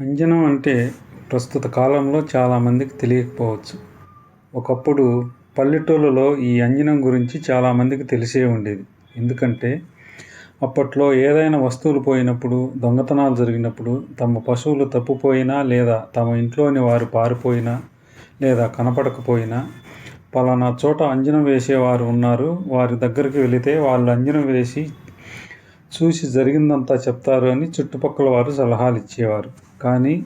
అంజనం అంటే ప్రస్తుత కాలంలో చాలామందికి తెలియకపోవచ్చు. ఒకప్పుడు పల్లెటూళ్ళలో ఈ అంజనం గురించి చాలామందికి తెలిసే ఉండేది. ఎందుకంటే అప్పట్లో ఏదైనా వస్తువులు పోయినప్పుడు దొంగతనాలు జరిగినప్పుడు తమ పశువులు తప్పిపోయినా లేదా తమ ఇంట్లోని వారు పారిపోయినా లేదా కనపడకపోయినా పలానా చోట అంజనం వేసేవారు ఉన్నారు వారి దగ్గరికి వెళితే వాళ్ళు అంజనం వేసి చూసి జరిగిందంతా చెప్తారు అని చుట్టుపక్కల వారు సలహాలు ఇచ్చేవారు. కానీ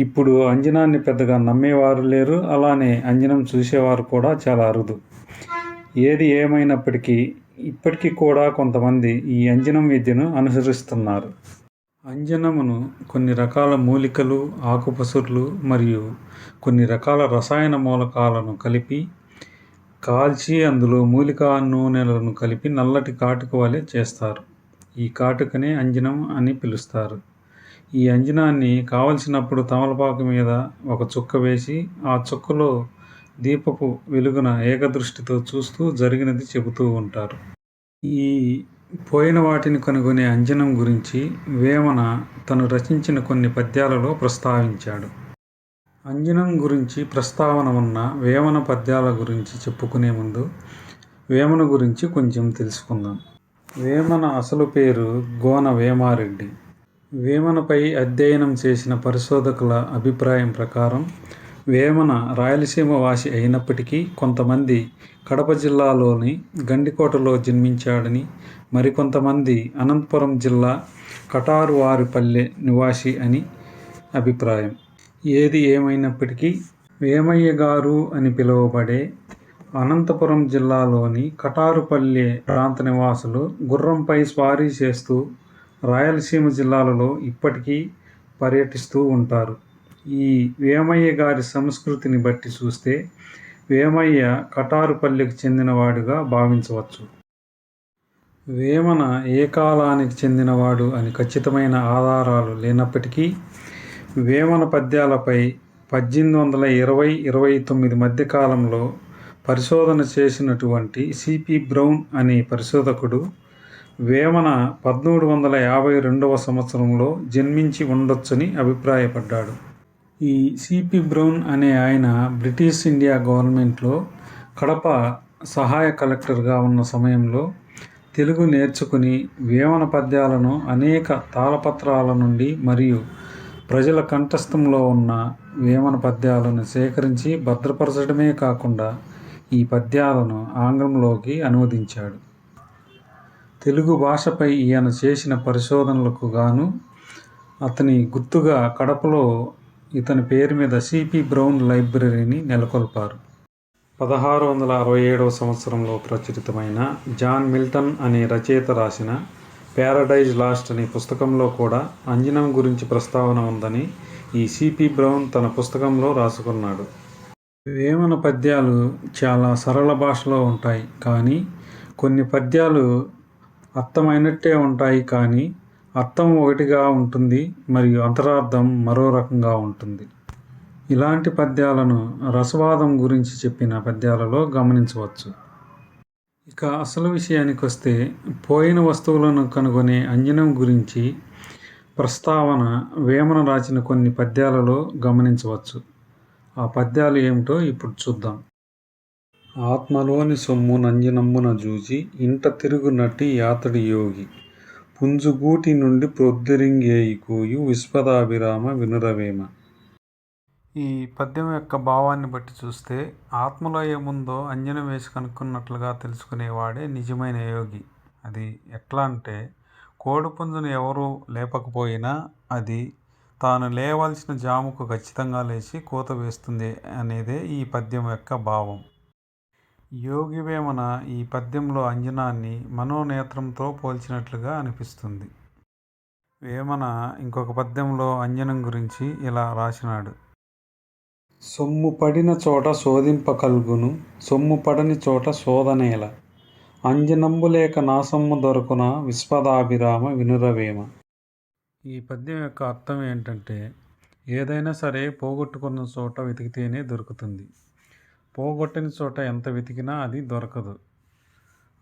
ఇప్పుడు అంజనాన్ని పెద్దగా నమ్మేవారు లేరు అలానే అంజనం చూసేవారు కూడా చాలా అరుదు. ఏది ఏమైనప్పటికీ ఇప్పటికీ కూడా కొంతమంది ఈ అంజనం విద్యను అనుసరిస్తున్నారు. అంజనమును కొన్ని రకాల మూలికలు ఆకుపసుర్లు మరియు కొన్ని రకాల రసాయన మూలకాలను కలిపి కాల్చి అందులో మూలికా నూనెలను కలిపి నల్లటి కాటుక వలె చేస్తారు. ఈ కాటుకనే అంజనం అని పిలుస్తారు. ఈ అంజనాన్ని కావలసినప్పుడు తమలపాకు మీద ఒక చుక్క వేసి ఆ చుక్కలో దీపపు వెలుగున ఏకదృష్టితో చూస్తూ జరిగినది చెబుతూ ఉంటారు. ఈ పోయిన వాటిని కనుగొనే అంజనం గురించి వేమన తను రచించిన కొన్ని పద్యాలలో ప్రస్తావించాడు. అంజనం గురించి ప్రస్తావన ఉన్న వేమన పద్యాల గురించి చెప్పుకునే ముందు వేమన గురించి కొంచెం తెలుసుకుందాం. వేమన అసలు పేరు గోన వేమారెడ్డి వేమనపై అధ్యయనం చేసిన పరిశోధకుల అభిప్రాయం ప్రకారం వేమన రాయలసీమ వాసి అయినప్పటికీ కొంతమంది కడప జిల్లాలోని గండికోటలో జన్మించాడని మరికొంతమంది అనంతపురం జిల్లా కటారువారిపల్లె నివాసి అని అభిప్రాయం. ఏది ఏమైనప్పటికీ వేమయ్య గారు అని పిలువబడే అనంతపురం జిల్లాలోని కటారుపల్లె ప్రాంత నివాసులు గుర్రంపై స్వారీ చేస్తూ రాయలసీమ జిల్లాలలో ఇప్పటికీ పర్యటిస్తూ ఉంటారు. ఈ వేమయ్య గారి సంస్కృతిని బట్టి చూస్తే వేమయ్య కటారుపల్లికి చెందినవాడుగా భావించవచ్చు. వేమన ఏ కాలానికి చెందినవాడు అని ఖచ్చితమైన ఆధారాలు లేనప్పటికీ వేమన పద్యాలపై పద్దెనిమిది వందల ఇరవై ఇరవై తొమ్మిది మధ్యకాలంలో పరిశోధన చేసినటువంటి సిపి బ్రౌన్ అనే పరిశోధకుడు వేమన పదమూడు వందల యాభై రెండవ సంవత్సరంలో జన్మించి ఉండొచ్చని అభిప్రాయపడ్డాడు. ఈ సిపి బ్రౌన్ అనే ఆయన బ్రిటిష్ ఇండియా గవర్నమెంట్లో కడప సహాయ కలెక్టర్గా ఉన్న సమయంలో తెలుగు నేర్చుకుని వేమన పద్యాలను అనేక తాళపత్రాల నుండి మరియు ప్రజల కంఠస్థంలో ఉన్న వేమన పద్యాలను సేకరించి భద్రపరచడమే కాకుండా ఈ పద్యాలను ఆంగ్లంలోకి అనువదించాడు. తెలుగు భాషపై ఈయన చేసిన పరిశోధనలకు గాను అతని గుర్తుగా కడపలో ఇతని పేరు మీద సిపి బ్రౌన్ లైబ్రరీని నెలకొల్పారు. పదహారు వందల అరవై ఏడవ సంవత్సరంలో ప్రచురితమైన జాన్ మిల్టన్ అనే రచయిత రాసిన ప్యారడైజ్ లాస్ట్ అనే పుస్తకంలో కూడా అంజనం గురించి ప్రస్తావన ఉందని ఈ సిపి బ్రౌన్ తన పుస్తకంలో రాసుకున్నాడు. వేమన పద్యాలు చాలా సరళ భాషలో ఉంటాయి కానీ కొన్ని పద్యాలు అర్థమైనట్టే ఉంటాయి కానీ అర్థం ఒకటిగా ఉంటుంది మరియు అంతరార్థం మరో రకంగా ఉంటుంది. ఇలాంటి పద్యాలను రసవాదం గురించి చెప్పిన పద్యాలలో గమనించవచ్చు. ఇక అసలు విషయానికి వస్తే పోయిన వస్తువులను కనుగొనే అంజనం గురించి ప్రస్తావన వేమన రాసిన కొన్ని పద్యాలలో గమనించవచ్చు. ఆ పద్యాలు ఏమిటో ఇప్పుడు చూద్దాం. ఆత్మలోని సొమ్ము నంజనమ్మున జూచి ఇంట తిరుగునట్టి యాతడి యోగి. పుంజుగూటి నుండి ప్రొద్దురింగేయికోయు విశ్వదాభిరామ వినురవేమ. ఈ పద్యం యొక్క భావాన్ని బట్టి చూస్తే ఆత్మలో ఏముందో అంజనం వేసి కనుక్కున్నట్లుగా తెలుసుకునేవాడే నిజమైన యోగి. అది ఎట్లా అంటే కోడిపుంజును ఎవరు లేపకపోయినా అది తాను లేవలసిన జాముకు ఖచ్చితంగా లేచి కూత వేస్తుంది అనేదే ఈ పద్యం యొక్క భావం. యోగి వేమన ఈ పద్యంలో అంజనాన్ని మనోనేత్రంతో పోల్చినట్లుగా అనిపిస్తుంది. వేమన ఇంకొక పద్యంలో అంజనం గురించి ఇలా రాసినాడు. సొమ్ము పడిన చోట శోధింప కల్గును సొమ్ము పడని చోట శోధనేల. అంజనంబు లేక నాసమ్ము దొరకున విశ్వదాభిరామ వినురవేమ. ఈ పద్యం యొక్క అర్థం ఏంటంటే ఏదైనా సరే పోగొట్టుకున్న చోట వెతికితేనే దొరుకుతుంది. పోగొట్టని చోట ఎంత వెతికినా అది దొరకదు.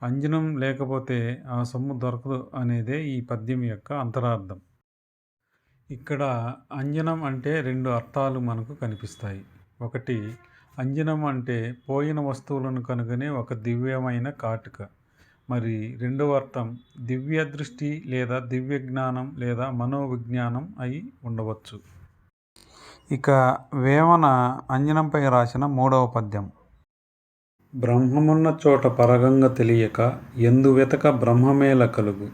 అంజనం లేకపోతే ఆ సొమ్ము దొరకదు అనేదే ఈ పద్యం యొక్క అంతరార్థం. ఇక్కడ అంజనం అంటే రెండు అర్థాలు మనకు కనిపిస్తాయి. ఒకటి అంజనం అంటే పోయిన వస్తువులను కనుగొనే ఒక దివ్యమైన కాటుక. మరి రెండవ అర్థం దివ్య దృష్టి లేదా దివ్య జ్ఞానం లేదా మనోవిజ్ఞానం అయి ఉండవచ్చు. ఇక వేమన అంజనంపై రాసిన మూడవ పద్యం. బ్రహ్మమున్న చోట పరగంగ తెలియక ఎందు వెతక బ్రహ్మమేల కలుగు.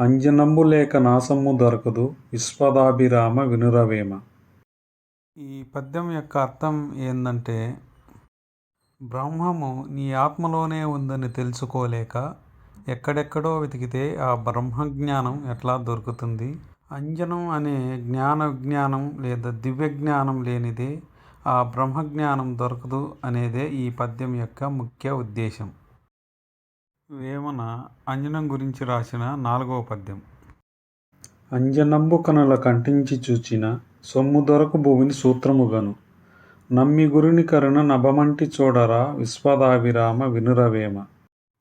అంజనంబు లేక నాసమ్ము దొరకదు విశ్వదాభిరామ వినురవేమ. ఈ పద్యం యొక్క అర్థం ఏంటంటే బ్రహ్మము నీ ఆత్మలోనే ఉందని తెలుసుకోలేక ఎక్కడెక్కడో వెతికితే ఆ బ్రహ్మజ్ఞానం ఎట్లా దొరుకుతుంది? అంజనం అనే జ్ఞాన విజ్ఞానం లేదా దివ్య జ్ఞానం లేనిదే ఆ బ్రహ్మజ్ఞానం దొరకదు అనేదే ఈ పద్యం యొక్క ముఖ్య ఉద్దేశం. వేమన అంజనం గురించి రాసిన నాలుగవ పద్యం. అంజనంబు కనుల కంటించి చూచిన సొమ్ము దొరకు భూమిని సూత్రముగను. నమ్మి గురుని కరుణ నభమంటి చూడరా విశ్వదాభిరామ వినురవేమ.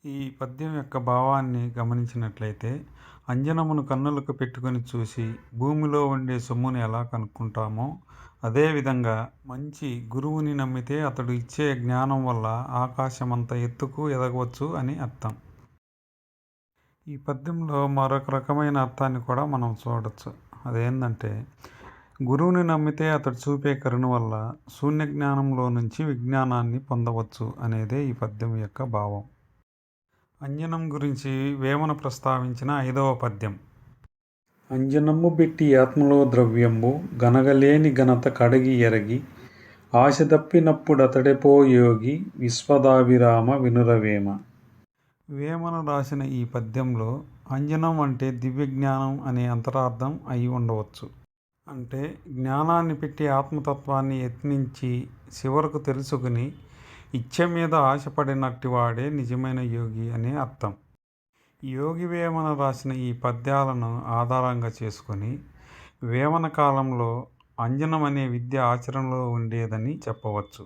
ఈ పద్యం యొక్క భావాన్ని గమనించినట్లయితే అంజనమును కన్నులకు పెట్టుకొని చూసి భూమిలో ఉండే సొమ్మును ఎలా కనుక్కుంటామో అదేవిధంగా మంచి గురువుని నమ్మితే అతడు ఇచ్చే జ్ఞానం వల్ల ఆకాశమంత ఎత్తుకు ఎదగవచ్చు అని అర్థం. ఈ పద్యంలో మరొక రకమైన అర్థాన్ని కూడా మనం చూడవచ్చు అదేంటంటే గురువుని నమ్మితే అతడు చూపే కరుణ వల్ల శూన్య జ్ఞానంలో నుంచి విజ్ఞానాన్ని పొందవచ్చు అనేదే ఈ పద్యం యొక్క భావం. అంజనం గురించి వేమన ప్రస్తావించిన ఐదవ పద్యం. అంజనమ్ము పెట్టి ఆత్మలో ద్రవ్యంబు గనగలేని ఘనత కడగి ఎరగి ఆశ తప్పినప్పుడతడెపో యోగి విశ్వదాభిరామ వినురవేమ. వేమన రాసిన ఈ పద్యంలో అంజనం అంటే దివ్య జ్ఞానం అనే అంతరార్థం అయి ఉండవచ్చు. అంటే జ్ఞానాన్ని పెట్టి ఆత్మతత్వాన్ని యత్నించి చివరకు తెలుసుకుని ఇచ్చ మీద ఆశపడినట్టి వాడే నిజమైన యోగి అనే అర్థం. యోగి వేమన రాసిన ఈ పద్యాలను ఆధారంగా చేసుకొని వేమన కాలంలో అంజనం అనే విద్య ఆచరణలో ఉండేదని చెప్పవచ్చు.